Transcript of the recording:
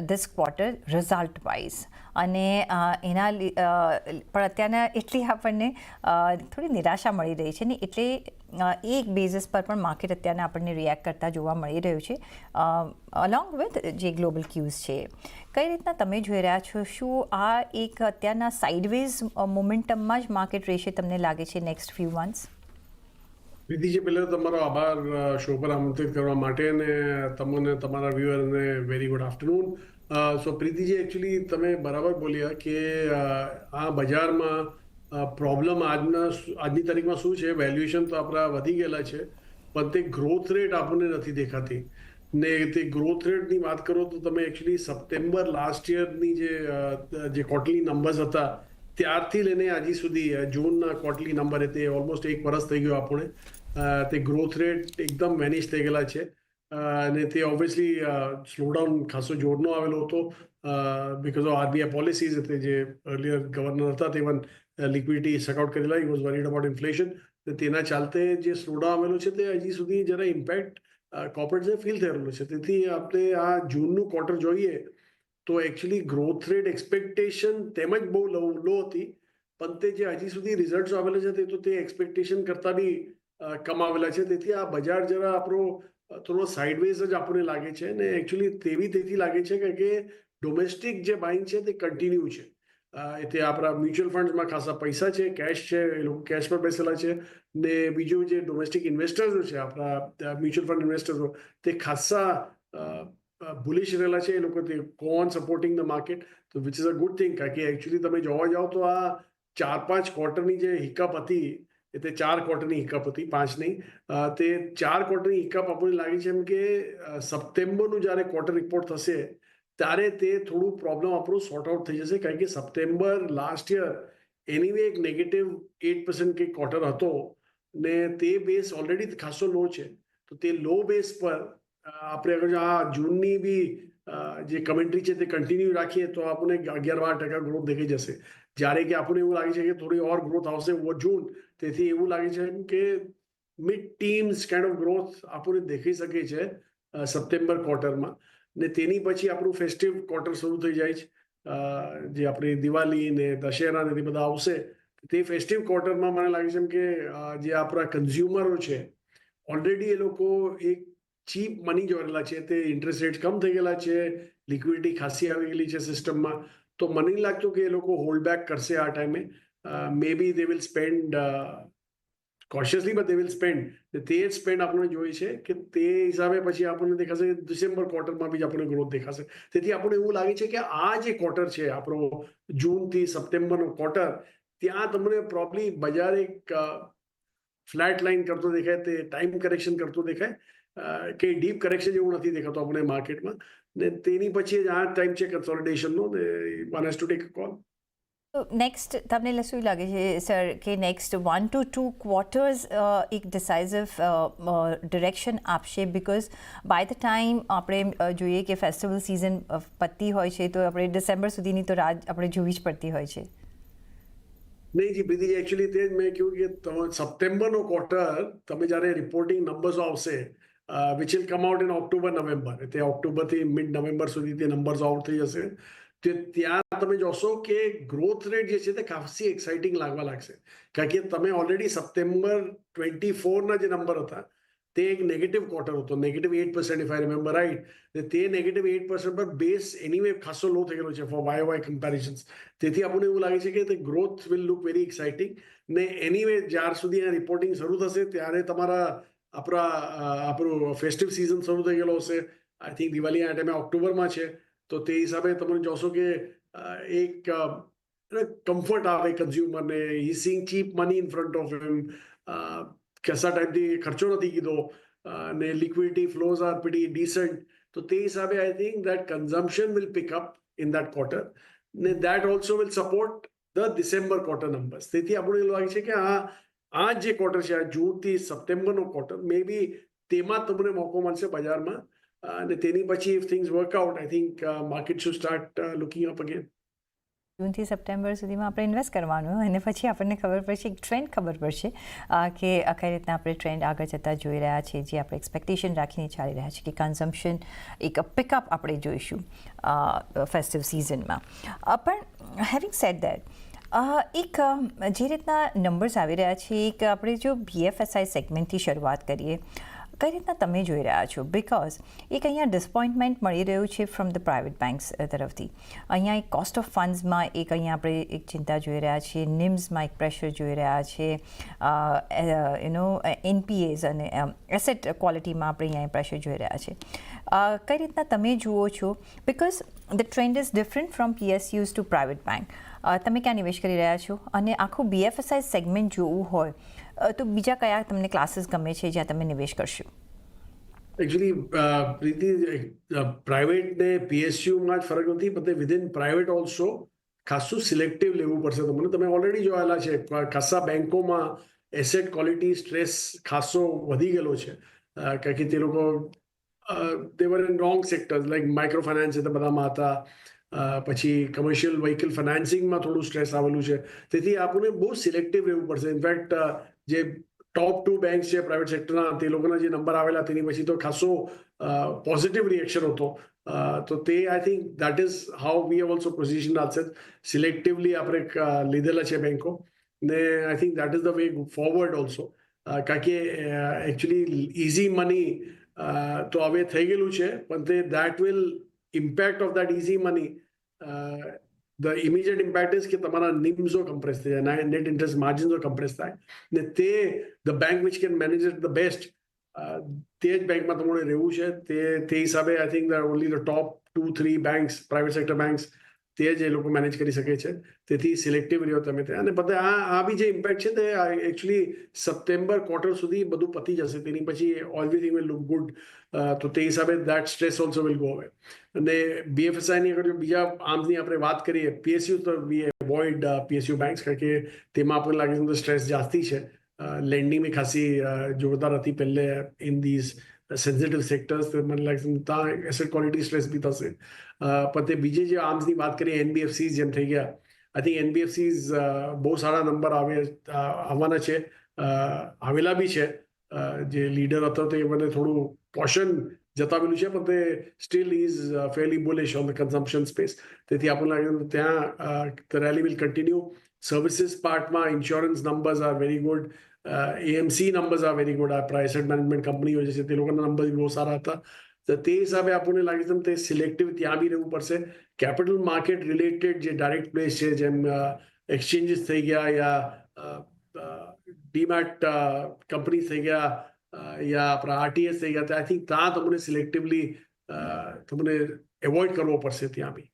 This quarter result wise અને એના લી- પણ અત્યારના એટલી આપણને થોડી નિરાશા મળી રહી છે ને એટલે એક બેઝિસ પર પણ માર્કેટ અત્યારના આપણને રિએક્ટ કરતા જોવા મળી રહ્યું છે અલોંગ વિથ જે ગ્લોબલ ક્યુઝ છે. કઈ રીતના તમે જોઈ રહ્યા છો? શું આ એક અત્યારના સાઇડવેઝ મોમેન્ટમમાં જ માર્કેટ રહેશે તમને લાગે છે નેક્સ્ટ ફ્યુ મંથ્સ પ્રીતિજી પહેલાં તમારો આભાર શો પર આમંત્રિત કરવા માટે અને તમને, તમારા વ્યુઅરને very good afternoon so Pritiji actually તમે બરાબર બોલ્યા કે આ બજારમાં પ્રોબ્લેમ આજના આજની તારીખમાં શું છે? વેલ્યુએશન તો આપણા વધી ગયેલા છે, પણ તે ગ્રોથ રેટ આપણને નથી દેખાતી. ને તે ગ્રોથ રેટની વાત કરો તો તમે એકચ્યુઅલી સપ્ટેમ્બર લાસ્ટ યરની જે કોટલી નંબર્સ હતા, ત્યારથી લઈને હજી સુધી જૂનના ક્વાર્ટરલી નંબર તે ઓલમોસ્ટ એક વર્ષ થઈ ગયો આપણે તે ગ્રોથ રેટ એકદમ મેનેજ થઈ ગયેલા છે. અને તે ઓબ્વિયસલી સ્લોડાઉન ખાસો જોરનો આવેલો હતો. બિકોઝ ઓફ આરબીઆઈ પોલિસીઝ તે જે અર્લિયર ગવર્નર હતા, તે વન લિક્વિડિટી સકઆઉટ કરેલા. It was worried about inflation તેના ચાલતે જે સ્લોડાઉન આવેલો છે, તે હજી સુધી જરા ઇમ્પેક્ટ કોર્પોરેટ્સને ફીલ થયેલું છે. તેથી આપણે આ જૂનનું ક્વાર્ટર જોઈએ, તો એકચ્યુઅલી ગ્રોથ રેટ એક્સપેક્ટેશન તેમજ બહુ લો લો હતી. પણ તે જે હજી સુધી રિઝલ્ટ આવેલા છે, તે તો તે એક્સપેક્ટેશન કરતાં બી અ, કમ આવેલા છે. તેથી આ બજાર જરા આપણો થોડો સાઇડવેઝ જ આપણને લાગે છે ને એકચ્યુઅલી તેવી તેથી લાગે છે કારણ કે ડોમેસ્ટિક જે બાઇંગ છે તે કન્ટિન્યુ છે. તે આપણા મ્યુચ્યુઅલ ફંડ્સમાં ખાસા પૈસા છે કેશ છે એ લોકો કેશ પર બેસેલા છે ને બીજું જે ડોમેસ્ટિક ઇન્વેસ્ટર્સો છે આપણા મ્યુચ્યુઅલ ફંડ ઇન્વેસ્ટર્સો તે ખાસા બુલિશ રહેલા છે. એ લોકો તે કોન સપોર્ટિંગ ધ માર્કેટ તો which is a good thing કારણ કે એકચ્યુઅલી તમે જોવા જાઓ તો આ ચાર પાંચ ક્વાર્ટરની જે હિકઅપ હતી તે ચાર ક્વાર્ટરની હિકઅપ હતી, પાંચ નહીં. તે ચાર ક્વાર્ટરની હિકઅપ આપણને લાગે છે એમ કે સપ્ટેમ્બરનું જ્યારે ક્વાર્ટર રિપોર્ટ થશે, ત્યારે તે થોડું પ્રોબ્લેમ આપણું સોર્ટ આઉટ થઈ જશે. કારણ કે સપ્ટેમ્બર લાસ્ટ યર એનીવે એક નેગેટિવ એટ પર્સન્ટ કે ક્વાર્ટર હતો ને તે બેઝ ઓલરેડી ખાસો લો છે. તો તે લો બેઝ પર આપણે આગળ આ જૂનની બી જે કમેન્ટ્રી છે તે કન્ટિન્યુ રાખીએ તો આપણને અગિયાર બાર ટકા ગ્રોથ દેખાઈ જશે. જ્યારે કે આપણને એવું લાગે છે કે થોડી ઓર ગ્રોથ આવશે, વો જૂન. તેથી એવું લાગે છે કે mid teens kind of growth આપણને દેખાઈ શકે છે સપ્ટેમ્બર ક્વાર્ટરમાં ને તેની પછી આપણું ફેસ્ટિવ ક્વાર્ટર શરૂ થઈ જાય છે. જે આપણી દિવાળી ને દશેરા ને તે બધા આવશે. તે ફેસ્ટિવ ક્વાર્ટરમાં મને લાગે છે કે જે આપણા કન્ઝ્યુમરો છે ઓલરેડી એ લોકો એક ચીપ મની જોડેલા છે. તે ઇન્ટરેસ્ટ રેટ કમ થઈ ગયેલા છે લિક્વિડિટી ખાસી આવી ગયેલી છે સિસ્ટમમાં તો મને નહીં લાગતું કે એ લોકો હોલ્ડ બેક કરશે આ ટાઈમે maybe they will spend cautiously but they will spend તે જ સ્પેન્ડ આપણને જોઈએ છે કે તે હિસાબે પછી આપણને દેખાશે ડિસેમ્બર ક્વાર્ટરમાં બી આપણને ગ્રોથ દેખાશે તેથી આપણને એવું લાગે છે કે આ જે ક્વાર્ટર છે આપણો જૂનથી સપ્ટેમ્બરનો ક્વાર્ટર ત્યાં તમને પ્રોબ્લી બજાર એક ફ્લેટ લાઇન કરતો દેખાય તે ટાઈમ કરેક્શન કરતો દેખાય કે ડીપ કરેક્શન જેવું નથી દેખાતું આપણે માર્કેટમાં ને તેની પછી જ આ ટાઈમ છે કન્સોલિડેશનનો one has to take call next તમને શું લાગે છે સર કે next one two two quarters એક ડિસાઇઝિવ ડિરેક્શન આપશે? બિકોઝ બાય ધ ટાઈમ આપણે જોઈએ કે ફેસ્ટિવલ સિઝન પતતી હોય છે તો આપણે ડિસેમ્બર સુધીની તો રાહ આપણે જોવી જ પડતી હોય છે. નહીં જી પ્રીતિ એકચ્યુઅલી તે જ મેં કહ્યું કે સપ્ટેમ્બરનો ક્વાર્ટર તમે જ્યારે રિપોર્ટિંગ નંબર્સ આવશે which will come out in October November તે ઓક્ટોબરથી મિડ નવેમ્બર સુધી તે નંબર્સ આઉટ થઈ જશે, તે ત્યાં તમે જોશો કે ગ્રોથ રેટ જે છે તે ખાસી એક્સાઇટિંગ લાગવા લાગશે. કારણ કે તમે ઓલરેડી સપ્ટેમ્બર ટ્વેન્ટી ફોરના જે નંબર હતા, તે એક નેગેટિવ ક્વાર્ટર હતો. Negative eight percent if I remember right તે નેગેટિવ એટ પર્સન્ટ પર બેસ એની વે ખાસો લો થઈ ગયેલો છે ફોર વાય વાય કમ્પેરિઝન્સ તેથી આપણને એવું લાગે છે કે તે growth will look very exciting ને એનીવે જ્યાર સુધી આ રિપોર્ટિંગ શરૂ થશે, ત્યારે તમારા આપણા આપણું ફેસ્ટિવ સિઝન શરૂ થઈ ગયેલો હશે. આઈ થિંક દિવાળી આ ટાઈમે ઓક્ટોબરમાં છે. તો તે હિસાબે તમે જોશો કે એક કમ્ફર્ટ આવે કન્ઝ્યુમરને he seeing cheap money in front of him કેસા ટાઈમથી ખર્ચો નથી કીધો. અને liquidity flows are pretty decent તો તે હિસાબે I think that consumption will pick up in that quarter ને that also will support the December quarter numbers તેથી આપણને એવું લાગે છે કે આ આ જે ક્વાર્ટર છે, આ જૂનથી સપ્ટેમ્બરનો ક્વાર્ટર મે બી તેમાં તમને મોકો મળશે બજારમાં. અને તેની પછી if things work out I think market should start looking up again જૂનથી સપ્ટેમ્બર સુધીમાં આપણે ઇન્વેસ્ટ કરવાનું અને પછી આપણને ખબર પડશે, એક ટ્રેન્ડ ખબર પડશે કે કઈ રીતના આપણે ટ્રેન્ડ આગળ જતાં જોઈ રહ્યા છીએ, જે આપણે એક્સપેક્ટેશન રાખીને ચાલી રહ્યા છીએ, કે કન્ઝમ્પશન એક પિકઅપ આપણે જોઈશું ફેસ્ટિવ સિઝનમાં પણ હેવિંગ સેટ દેટ એક જે રીતના નંબર્સ આવી રહ્યા છે એક આપણે જો બીએફએસઆઈ સેગમેન્ટથી શરૂઆત કરીએ કઈ રીતના તમે જોઈ રહ્યા છો? બિકોઝ એક અહીંયા ડિસપોઇન્ટમેન્ટ મળી રહ્યું છે ફ્રોમ ધ પ્રાઇવેટ બેન્ક્સ તરફથી. અહીંયા એક કોસ્ટ ઓફ ફંડ્સમાં એક અહીંયા આપણે એક ચિંતા જોઈ રહ્યા છીએ નિમ્સમાં એક પ્રેશર જોઈ રહ્યા છે યુનો એનપીએઝ અને એસેટ ક્વોલિટીમાં આપણે અહીંયા પ્રેશર જોઈ રહ્યા છે કઈ રીતના તમે જુઓ છો? Because the trend is different from PSUs to private bank તમે ક્યાં નિવેશ કરી રહ્યા છો? અને આખું બીએફએસઆઈ સેગમેન્ટ જોવું હોય તો બીજા કયા તમને ક્લાસીસ ગમે છે જ્યાં તમે નિવેશ કરશો? એકચ્યુઅલી પ્રીતિ પ્રાઇવેટ ને પીએસયુમાં જ ફરક નથી બધે વિધિન પ્રાઇવેટ ઓલ્સો ખાસું સિલેક્ટિવ લેવું પડશે. તમને તમે ઓલરેડી જોયેલા છે ખાસા બેન્કોમાં એસેટ ક્વોલિટી સ્ટ્રેસ ખાસો વધી ગયેલો છે. કારણ કે તે લોકો they were in wrong sector like micro finance એ બધામાં હતા. પછી કમર્શિયલ વ્હીકલ ફાઇનાન્સિંગમાં થોડું સ્ટ્રેસ આવેલું છે. તેથી આપણને બહુ સિલેક્ટિવ રહેવું પડશે. ઇનફેક્ટ જે ટોપ ટુ બેંક છે પ્રાઇવેટ સેક્ટરના તે લોકોના જે નંબર આવેલા, તેની પછી તો ખાસો પોઝિટિવ રિએક્શન હતો. તો તે I think that is how we have also position also selectively આપણે લીધેલા છે બેંકો. ને I think that is the way forward also કારણ કે એકચ્યુઅલી ઇઝી મની તો હવે થઈ ગયેલું છે, પણ તે that will impact of that easy money the immediate impact is કે તમારા નિમ્સો કમ્પ્રેસ થઈ જાય નેટ ઇન્ટરેસ્ટ માર્જિન્સો કમ્પ્રેસ થાય ને તે the bank which can manage it the best તે જ બેંકમાં તમારે રહેવું છે તે તે હિસાબે I think only the top two three banks private sector banks તે જ એ લોકો મેનેજ કરી શકે છે. તેથી સિલેક્ટિવ રહ્યો તમે તે અને બધા આ આ બી જે ઇમ્પેક્ટ છે તે એકચ્યુઅલી સપ્ટેમ્બર ક્વાર્ટર સુધી બધું પતી જશે. તેની પછી એવરીથિંગ વિલ લુક ગુડ તો તે હિસાબે that stress also will go away અને બીએફએસઆઈની આગળ જો બીજા આર્મ્સની આપણે વાત કરીએ પીએસયુ તો વી એવોઇડ પીએસયુ બેંક્સ કારણ કે તેમાં આપણને લાગે છે સ્ટ્રેસ જાસ્તી છે. લેન્ડિંગ બી ખાસી જોરદાર હતી પહેલે ઇન ધીઝ સેન્સિટિવ સેક્ટર્સ મને લાગે છે ત્યાં એસેટ ક્વોલિટી સ્ટ્રેસ બી થશે પણ તે બીજી જે આર્મ્સની વાત કરીએ એનબીએફસી જેમ થઈ ગયા આઈ થિંક એનબીએફસી બહુ સારા નંબર આવે આવવાના છે આવેલા બી છે જે લીડર હતો તે મને થોડું પોશન જતાવેલું છે પણ તે still is fairly bullish on the consumption space તેથી આપણને લાગે ત્યાં rally will continue services પાર્ટમાં insurance numbers are very good AMC numbers are very good આ પ્રાઇવેટ મેનેજમેન્ટ કંપનીઓ જે છે તે લોકોના નંબર બહુ સારા હતા તો તે હિસાબે આપણને લાગે છે તે સિલેક્ટિવ ત્યાં બી રહેવું પડશે કેપિટલ માર્કેટ રિલેટેડ જે ડાયરેક્ટ પ્લેસ છે જેમ એક્સચેન્જીસ થઈ ગયા યા ડીમેટ કંપની થઈ ગયા યા આપણા આરટીએસ થઈ ગયા તો આઈ થિંક ત્યાં તમને સિલેક્ટિવલી તમને એવોઇડ કરવો પડશે ત્યાં બી